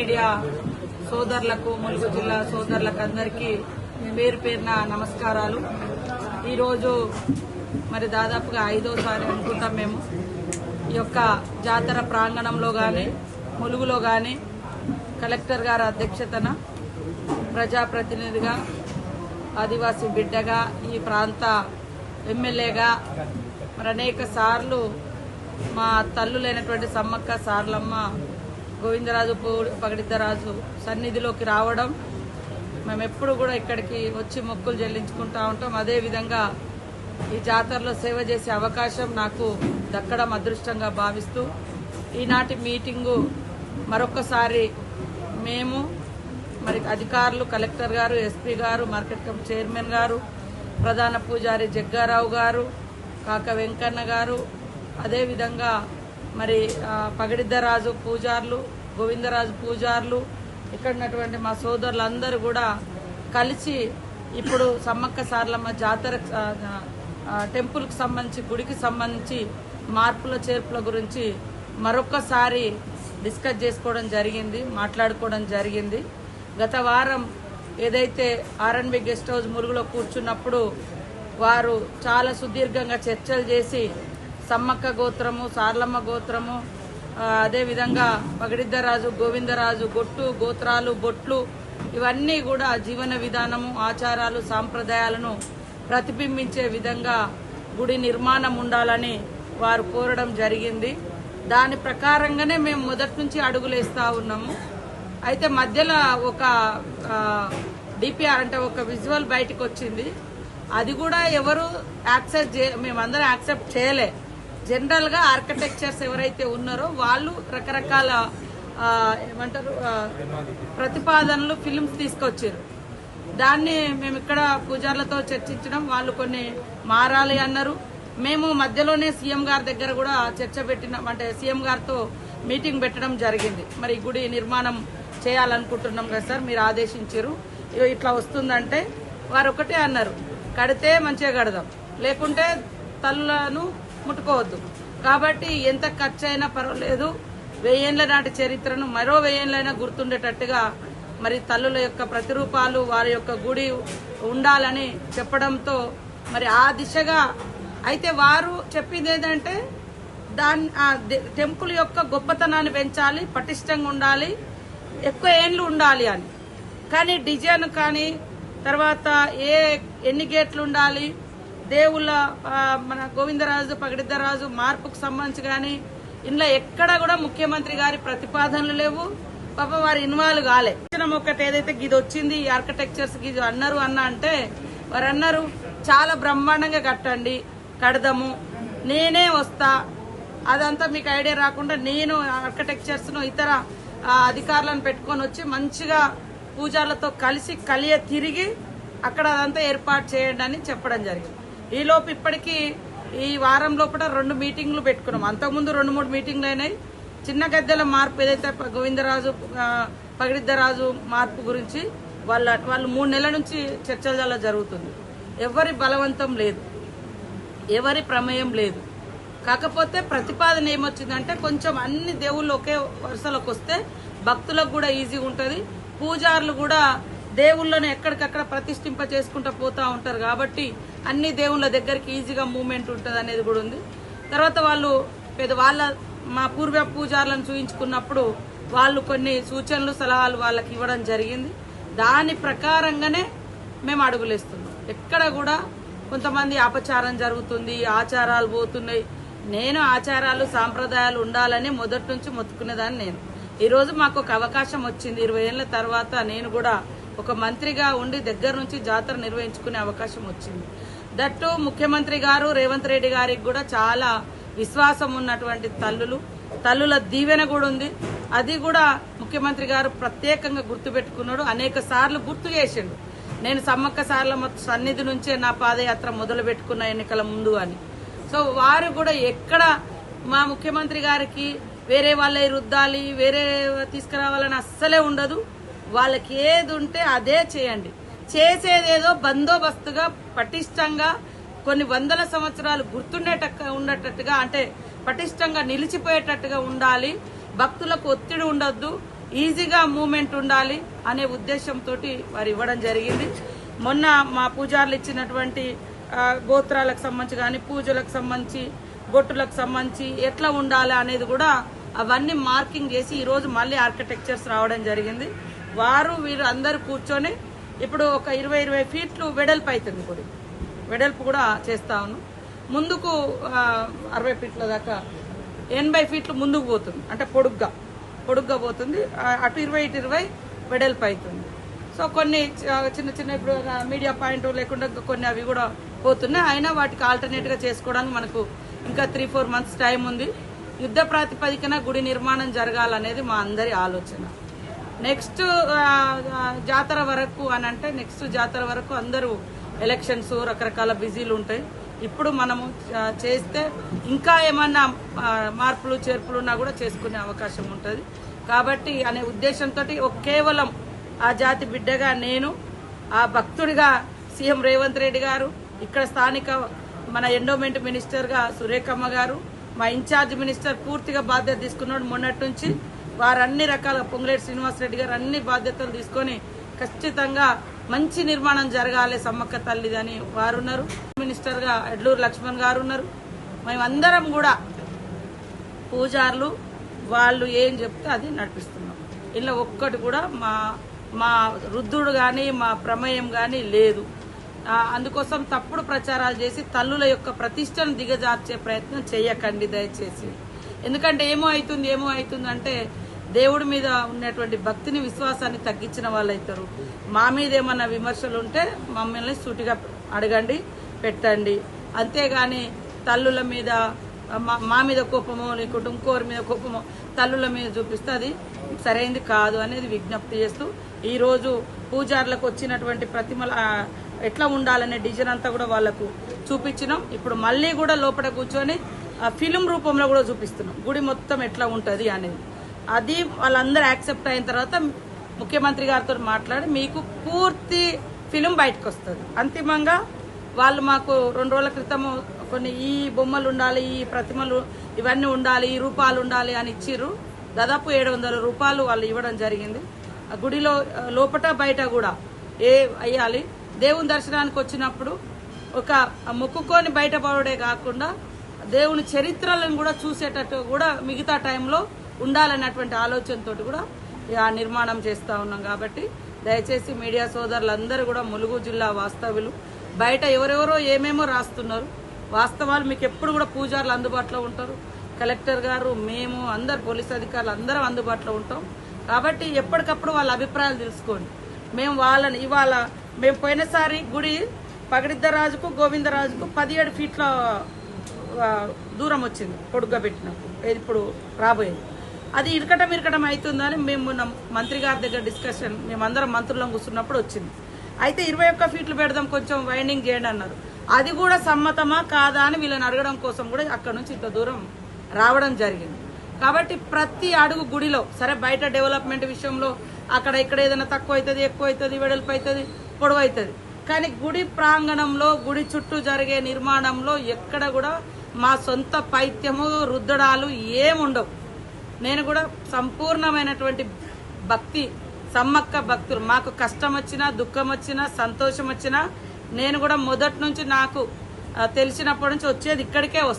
Media సోదరులకు ములుగు జిల్లా సోదరులకు అందరికీ పేరు పేరున నమస్కారాలు. ఈరోజు మరి దాదాపుగా ఐదోసారి అనుకుంటాం మేము. ఈ యొక్క జాతర ప్రాంగణంలో కానీ ములుగులో కానీ కలెక్టర్ గారి అధ్యక్షతన ప్రజాప్రతినిధిగా ఆదివాసీ బిడ్డగా ఈ ప్రాంత ఎమ్మెల్యేగా మరి అనేక సార్లు మా తల్లులైనటువంటి సమ్మక్క సార్లమ్మ గోవిందరాజు పూ- పగడిద్దరాజు సన్నిధిలోకి రావడం మేము ఎప్పుడు కూడా ఇక్కడికి వచ్చి మొక్కులు చెల్లించుకుంటా ఉంటాం. అదేవిధంగా ఈ జాతరలో సేవ చేసే అవకాశం నాకు దక్కడం అదృష్టంగా భావిస్తూ ఈనాటి మీటింగు మరొకసారి మేము మరి అధికారులు కలెక్టర్ గారు ఎస్పీ గారు మార్కెట్ కమిటీ చైర్మన్ గారు ప్రధాన పూజారి జగ్గారావు గారు కాక వెంకన్న గారు అదేవిధంగా మరి పగడిద్దరాజు పూజార్లు గోవిందరాజు పూజార్లు ఇక్కడ ఉన్నటువంటి మా సోదరులందరూ కూడా కలిసి ఇప్పుడు సమ్మక్క సార్లమ్మ జాతర టెంపుల్కి సంబంధించి గుడికి సంబంధించి మార్పుల చేర్పుల గురించి మరొకసారి డిస్కస్ చేసుకోవడం జరిగింది మాట్లాడుకోవడం జరిగింది. గత వారం ఏదైతే ఆర్ఎన్బి గెస్ట్ హౌస్ మురుగులో కూర్చున్నప్పుడు వారు చాలా సుదీర్ఘంగా చర్చలు చేసి సమ్మక్క గోత్రము సార్లమ్మ గోత్రము అదేవిధంగా పగడిద్దరాజు గోవిందరాజు గొట్టు గోత్రాలు బొట్లు ఇవన్నీ కూడా జీవన విధానము ఆచారాలు సాంప్రదాయాలను ప్రతిబింబించే విధంగా గుడి నిర్మాణం ఉండాలని వారు కోరడం జరిగింది. దాని ప్రకారంగానే మేము మొదటి నుంచి అడుగులేస్తూ ఉన్నాము. అయితే మధ్యలో ఒక డిపిఆర్ అంటే ఒక విజువల్ బయటకు వచ్చింది అది కూడా ఎవరు యాక్సెప్ట్ చే మేమందరం యాక్సెప్ట్ చేయలే. జనరల్గా ఆర్కిటెక్చర్స్ ఎవరైతే ఉన్నారో వాళ్ళు రకరకాల ఏమంటారు ప్రతిపాదనలు ఫిల్మ్స్ తీసుకొచ్చారు. దాన్ని మేము ఇక్కడ పూజార్లతో చర్చించడం వాళ్ళు కొన్ని మారాలి అన్నారు. మేము మధ్యలోనే సీఎం గారి దగ్గర కూడా చర్చ పెట్టినాం అంటే సీఎం గారితో మీటింగ్ పెట్టడం జరిగింది. మరి గుడి నిర్మాణం చేయాలనుకుంటున్నాం కదా సార్ మీరు ఆదేశించారు. ఇట్లా వస్తుందంటే వారు ఒకటే అన్నారు. కడితే మంచిగా కడదాం. లేకుంటే తల్లులను ముట్టుకోవద్దు. కాబట్టి ఎంత ఖర్చు అయినా పర్వాలేదు. వెయ్యేళ్ళ నాటి చరిత్రను మరో వెయ్యేళ్ళైనా గుర్తుండేటట్టుగా మరి తల్లుల యొక్క ప్రతిరూపాలు వారి యొక్క గుడి ఉండాలని చెప్పడంతో మరి ఆ దిశగా అయితే వారు చెప్పింది ఏంటంటే దాని టెంపుల్ యొక్క గొప్పతనాన్ని పెంచాలి పటిష్టంగా ఉండాలి ఎక్కువ ఏండ్లు ఉండాలి అని. కానీ డిజైన్ కానీ తర్వాత ఏ ఎన్ని గేట్లు ఉండాలి దేవుళ్ళ మన గోవిందరాజు పగడిద్దరాజు మార్పుకు సంబంధించి కానీ ఇంట్లో ఎక్కడ కూడా ముఖ్యమంత్రి గారి ప్రతిపాదనలు లేవు. పాప వారు ఇన్వాల్వ్ కాలే. ఒకటి ఏదైతే గిది వచ్చింది ఈ ఆర్కిటెక్చర్స్ గిది అన్నారు అన్న అంటే వారు అన్నారు చాలా బ్రహ్మాండంగా కట్టండి కడదాము నేనే వస్తా. అదంతా మీకు ఐడియా రాకుండా నేను ఆర్కిటెక్చర్స్ను ఇతర అధికారులను పెట్టుకొని వచ్చి మంచిగా పూజార్లతో కలిసి కలియ తిరిగి అక్కడ అదంతా ఏర్పాటు చేయండి అని చెప్పడం జరిగింది. ఈలోపు ఇప్పటికీ ఈ వారం లోపల రెండు మీటింగ్లు పెట్టుకున్నాం. అంతకుముందు రెండు మూడు మీటింగ్లు అయినాయి. చిన్న గద్దెల మార్పు ఏదైతే గోవిందరాజు పగిడిద్దరాజు మార్పు గురించి వాళ్ళ వాళ్ళు మూడు నెలల నుంచి చర్చల జరుగుతుంది. ఎవరి బలవంతం లేదు. ఎవరి ప్రమేయం లేదు. కాకపోతే ప్రతిపాదన ఏమొచ్చిందంటే కొంచెం అన్ని దేవుళ్ళు ఒకే వరుసలోకి వస్తే భక్తులకు కూడా ఈజీగా ఉంటుంది. పూజారులు కూడా దేవుళ్ళను ఎక్కడికక్కడ ప్రతిష్ఠింప చేసుకుంటూ పోతూ ఉంటారు కాబట్టి అన్ని దేవుళ్ళ దగ్గరికి ఈజీగా మూమెంట్ ఉంటుంది అనేది కూడా ఉంది. తర్వాత వాళ్ళు పెద్ద వాళ్ళ మా పూర్వ పూజారులను చూయించుకున్నప్పుడు వాళ్ళు కొన్ని సూచనలు సలహాలు వాళ్ళకి ఇవ్వడం జరిగింది. దాని ప్రకారంగానే మేము అడుగులేస్తున్నాం ఎక్కడ కూడా కొంతమంది అపచారం జరుగుతుంది ఆచారాలు పోతున్నాయి. నేను ఆచారాలు సాంప్రదాయాలు ఉండాలని మొదటి నుంచి మొత్తుకునేదాన్ని నేను. ఈరోజు మాకు ఒక అవకాశం వచ్చింది. ఇరవై ఏళ్ళ తర్వాత నేను కూడా ఒక మంత్రిగా ఉండి దగ్గర నుంచి జాతర నిర్వహించుకునే అవకాశం వచ్చింది. దట్టు ముఖ్యమంత్రి గారు రేవంత్ రెడ్డి గారికి కూడా చాలా విశ్వాసం ఉన్నటువంటి తల్లులు. తల్లుల దీవెన కూడా ఉంది. అది కూడా ముఖ్యమంత్రి గారు ప్రత్యేకంగా గుర్తుపెట్టుకున్నాడు. అనేక సార్లు గుర్తు చేసిండు. నేను సమ్మక్క సార్ల సన్నిధి నుంచే నా పాదయాత్ర మొదలు పెట్టుకున్న ఎన్నికల ముందు అని. సో వారు కూడా ఎక్కడ మా ముఖ్యమంత్రి గారికి వేరే వాళ్ళే రుద్దాలి వేరే తీసుకురావాలని అస్సలే ఉండదు. వాళ్ళకి ఏది ఉంటే అదే చేయండి. చేసేదేదో బందోబస్తుగా పటిష్టంగా కొన్ని వందల సంవత్సరాలు గుర్తుండేట ఉండేటట్టుగా అంటే పటిష్టంగా నిలిచిపోయేటట్టుగా ఉండాలి. భక్తులకు ఒత్తిడి ఉండొద్దు. ఈజీగా మూమెంట్ ఉండాలి అనే ఉద్దేశంతో వారు ఇవ్వడం జరిగింది. మొన్న మా పూజారులు ఇచ్చినటువంటి గోత్రాలకు సంబంధించి కానీ పూజలకు సంబంధించి బొట్టులకు సంబంధించి ఎట్లా ఉండాలి అనేది కూడా అవన్నీ మార్కింగ్ చేసి ఈరోజు మళ్ళీ ఆర్కిటెక్చర్స్ రావడం జరిగింది. వారు వీరు అందరూ కూర్చొని ఇప్పుడు ఒక ఇరవై ఇరవై ఫీట్లు వెడల్పు అవుతుంది గుడి. వెడల్పు కూడా చేస్తా ఉన్నాం. ముందుకు అరవై ఫీట్ల దాకా ఎనభై ఫీట్లు ముందుకు పోతుంది. అంటే పొడుగ్గా పొడుగ్గా పోతుంది. అటు ఇరవై ఇటు ఇరవై వెడల్పు అవుతుంది సో కొన్ని చిన్న చిన్న ఇప్పుడు మీడియా పాయింట్ లేకుండా కొన్ని అవి కూడా పోతున్నాయి. అయినా వాటికి ఆల్టర్నేట్గా చేసుకోవడానికి మనకు ఇంకా త్రీ ఫోర్ మంత్స్ టైం ఉంది. యుద్ధ ప్రాతిపదికన గుడి నిర్మాణం జరగాలనేది మా అందరి ఆలోచన. నెక్స్ట్ జాతర వరకు అని అంటే నెక్స్ట్ జాతర వరకు అందరూ ఎలక్షన్స్ రకరకాల బిజీలు ఉంటాయి. ఇప్పుడు మనము చేస్తే ఇంకా ఏమన్నా మార్పులు చేర్పులు ఉన్నా కూడా చేసుకునే అవకాశం ఉంటుంది. కాబట్టి అనే ఉద్దేశంతో కేవలం ఆ జాతి బిడ్డగా నేను ఆ భక్తుడిగా సీఎం రేవంత్ రెడ్డి గారు ఇక్కడ స్థానిక మన ఎండోమెంట్ మినిస్టర్గా సురేఖమ్మ గారు మా ఇన్ఛార్జ్ మినిస్టర్ పూర్తిగా బాధ్యత తీసుకున్నాడు మొన్నటి నుంచి. వారు అన్ని రకాల పొంగులేటి శ్రీనివాసరెడ్డి గారు అన్ని బాధ్యతలు తీసుకొని ఖచ్చితంగా మంచి నిర్మాణం జరగాలి సమ్మక్క తల్లిదని వారు ఉన్నారు మినిస్టర్గా ఎడ్లూరు లక్ష్మణ్ గారు ఉన్నారు మేమందరం కూడా పూజారులు వాళ్ళు ఏం చెప్తే అది నడిపిస్తున్నాం. ఇలా ఒక్కటి కూడా మా మా వృద్ధుడు కానీ మా ప్రమేయం కానీ లేదు. అందుకోసం తప్పుడు ప్రచారాలు చేసి తల్లుల యొక్క ప్రతిష్టను దిగజార్చే ప్రయత్నం చేయకండి దయచేసి. ఎందుకంటే ఏమో అవుతుంది ఏమో అవుతుంది అంటే దేవుడి మీద ఉన్నటువంటి భక్తిని విశ్వాసాన్ని తగ్గించిన వాళ్ళు అవుతారు. మా మీద ఏమన్నా విమర్శలు ఉంటే మమ్మల్ని సూటిగా అడగండి పెట్టండి. అంతేగాని తల్లుల మీద మా- మా మీద కోపమో లేకుంటే ఇంకోరి మీద కోపమో తల్లుల మీద చూపిస్తే అది సరైనది కాదు అనేది విజ్ఞప్తి చేస్తూ ఈరోజు పూజార్లకు పూజారులకు వచ్చినటువంటి ప్రతిమల ఎట్లా ఉండాలనే డిజైన్ అంతా కూడా వాళ్ళకు చూపించినాం. ఇప్పుడు మళ్ళీ కూడా లోపల కూర్చొని ఫిలిం రూపంలో కూడా చూపిస్తున్నాం. గుడి మొత్తం ఎట్లా ఉంటుంది అనేది. అది వాళ్ళందరూ యాక్సెప్ట్ అయిన తర్వాత ముఖ్యమంత్రి గారితో మాట్లాడి మీకు పూర్తి ఫిలిం బయటకు వస్తుంది అంతిమంగా వాళ్ళు మాకు రెండు రోజుల క్రితం కొన్ని ఈ బొమ్మలు ఉండాలి ఈ ప్రతిమలు ఇవన్నీ ఉండాలి ఈ రూపాలు ఉండాలి అని ఇచ్చిర్రు. దాదాపు ఏడు వందల రూపాయలు వాళ్ళు ఇవ్వడం జరిగింది. ఆ గుడిలో లోపట బయట కూడా ఏ అయ్యాలి. దేవుని దర్శనానికి వచ్చినప్పుడు ఒక మొక్కుకొని బయటపడే కాకుండా దేవుని చరిత్రలను కూడా చూసేటట్టు కూడా మిగతా టైంలో ఉండాలన్నటువంటి ఆలోచనతో కూడా ఆ నిర్మాణం చేస్తూ ఉన్నాం కాబట్టి దయచేసి మీడియా సోదరులందరూ కూడా ములుగు జిల్లా వాస్తవులు బయట ఎవరెవరో ఏమేమో రాస్తున్నారు. వాస్తవాలు మీకు ఎప్పుడు కూడా పూజారులు అందుబాటులో ఉంటారు. కలెక్టర్ గారు మేము అందరు పోలీస్ అధికారులు అందరం అందుబాటులో ఉంటాం. కాబట్టి ఎప్పటికప్పుడు వాళ్ళ అభిప్రాయాలు తెలుసుకోండి. మేము వాళ్ళని ఇవాళ మేము పోయినసారి గుడి పగడిద్దరాజుకు గోవిందరాజుకు పదిహేడు ఫీట్ల దూరం వచ్చింది పొడుగ్గా పెట్టినప్పుడు. ఇప్పుడు రాబోయేది. అది ఇరకటం ఇరకటం అవుతుందని మేము మొన్న మంత్రి గారి దగ్గర డిస్కషన్ మేమందరం మంత్రులం కూర్చున్నప్పుడు వచ్చింది. అయితే ఇరవై ఒక్క ఫీట్లు పెడదాం కొంచెం వైండింగ్ చేయండి అన్నారు. అది కూడా సమ్మతమా కాదా అని వీళ్ళని అడగడం కోసం కూడా అక్కడ నుంచి ఇంత దూరం రావడం జరిగింది. కాబట్టి ప్రతి అడుగు గుడిలో సరే బయట డెవలప్మెంట్ విషయంలో అక్కడ ఇక్కడ ఏదైనా తక్కువ అవుతుంది ఎక్కువ అవుతుంది వెడల్పు అవుతుంది పొడవు అవుతుంది. కానీ గుడి ప్రాంగణంలో గుడి చుట్టూ జరిగే నిర్మాణంలో ఎక్కడ కూడా మా సొంత పైత్యము రుద్దడాలు ఏముండవు. నేను కూడా సంపూర్ణమైనటువంటి భక్తి సమ్మక్క భక్తులు. మాకు కష్టం వచ్చినా దుఃఖం వచ్చినా సంతోషం వచ్చినా నేను కూడా మొదటి నుంచి నాకు తెలిసినప్పటి నుంచి వచ్చేది ఇక్కడికే వస్తాను